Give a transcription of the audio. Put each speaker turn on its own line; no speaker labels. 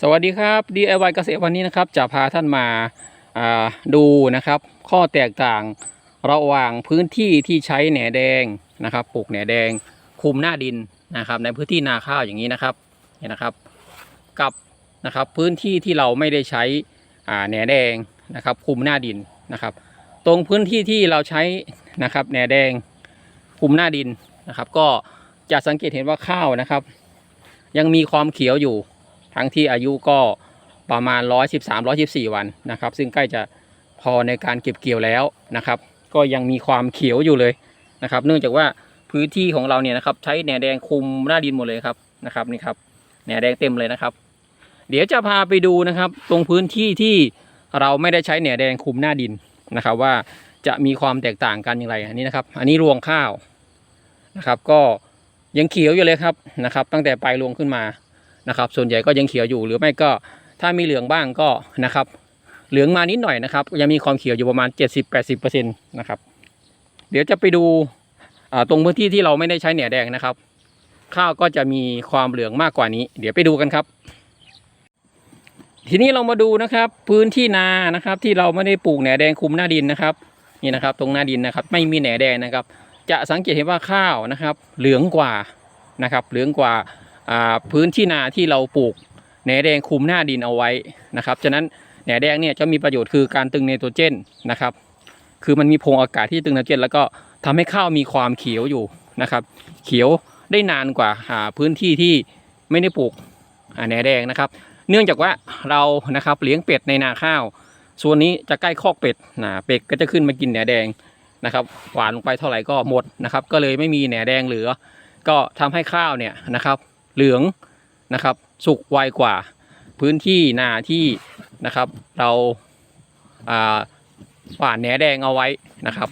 สวัสดีครับ DIY เกษตรวันนี้นะครับ จะพาท่านมาาดูนะครับ ข้อแตกต่างระหว่างพื้นที่ที่ใช้แหน่แดงนะครับปลูกแหน่แดงคุมหน้าดินนะครับ ในพื้นที่นาข้าวอย่างนี้นะครับเนี่ยนะครับ กับนะครับพื้นที่ที่เราไม่ได้ใช้แหน่แดงนะครับคุมหน้าดินนะครับ ตรงพื้นที่ที่เราใช้นะครับแหน่แดงคุมหน้าดินนะครับ ก็จะสังเกตเห็นว่าข้าวนะครับ ยังมีความเขียวอยู่ ทั้งที่อายุก็ประมาณ 113 114 วันนะครับ ซึ่งใกล้จะพอในการเก็บเกี่ยวแล้วนะครับ ก็ยังมีความเขียวอยู่เลยนะครับ เนื่องจากว่าพื้นที่ของเราเนี่ยนะครับใช้แหนแดงคุมหน้าดินหมดเลยครับนะครับนี่ครับแหนแดงเต็มเลยนะครับ เดี๋ยวจะพาไปดูนะครับ ตรงพื้นที่ที่เราไม่ได้ใช้แหนแดงคุมหน้าดินนะครับ ว่าจะมีความแตกต่างกันอย่างไรอันนี้นะครับ อันนี้รวงข้าวนะครับ ก็ยังเขียวอยู่เลยครับนะครับ ตั้งแต่ปลายรวงขึ้นมา นะครับ ส่วนใหญ่ก็ยังเขียวอยู่หรือไม่ก็ถ้ามีเหลืองบ้างก็นะครับเหลืองมานิดหน่อยนะครับยังมีความเขียวอยู่ประมาณ 70-80%นะครับเดี๋ยวจะไปดูตรงพื้นที่ที่เราไม่ได้ใช้เหนียแดงนะครับ ข้าวก็จะมีความเหลืองมากกว่านี้ เดี๋ยวไปดูกันครับ ทีนี้เรามาดูนะครับ พื้นที่นานะครับ ที่เราไม่ได้ปลูกแหนแดงคุมหน้าดินนะครับนี่นะครับ ตรงหน้าดินนะครับ ไม่มีแหนแดงนะครับ จะสังเกตเห็นว่าข้าวนะครับ เหลืองกว่านะครับ เหลืองกว่า พื้นที่นาที่เราปลูกแหนแดงคุมหน้าดินเอาไว้นะครับฉะนั้นแหนแดงเนี่ยจะมีประโยชน์คือการตึงไนโตรเจนนะครับ คือมันมีพงอากาศที่ตึงไนโตรเจน แล้วก็ทำให้ข้าวมีความเขียวอยู่นะครับ เขียวได้นานกว่าพื้นที่ที่ไม่ได้ปลูกแหนแดงนะครับ เนื่องจากว่าเรานะครับเลี้ยงเป็ดในนาข้าว ส่วนนี้จะใกล้คอกเป็ดนะเป็ดก็จะขึ้นมากินแหนแดงนะครับหวานลงไปเท่าไหร่ก็หมดนะครับ ก็เลยไม่มีแหนแดงเหลือ ก็ทำให้ข้าวเนี่ยนะครับ เหลืองนะครับ สุกไวกว่าพื้นที่นาที่นะครับ เราผ่านแหนแดงเอาไว้นะครับ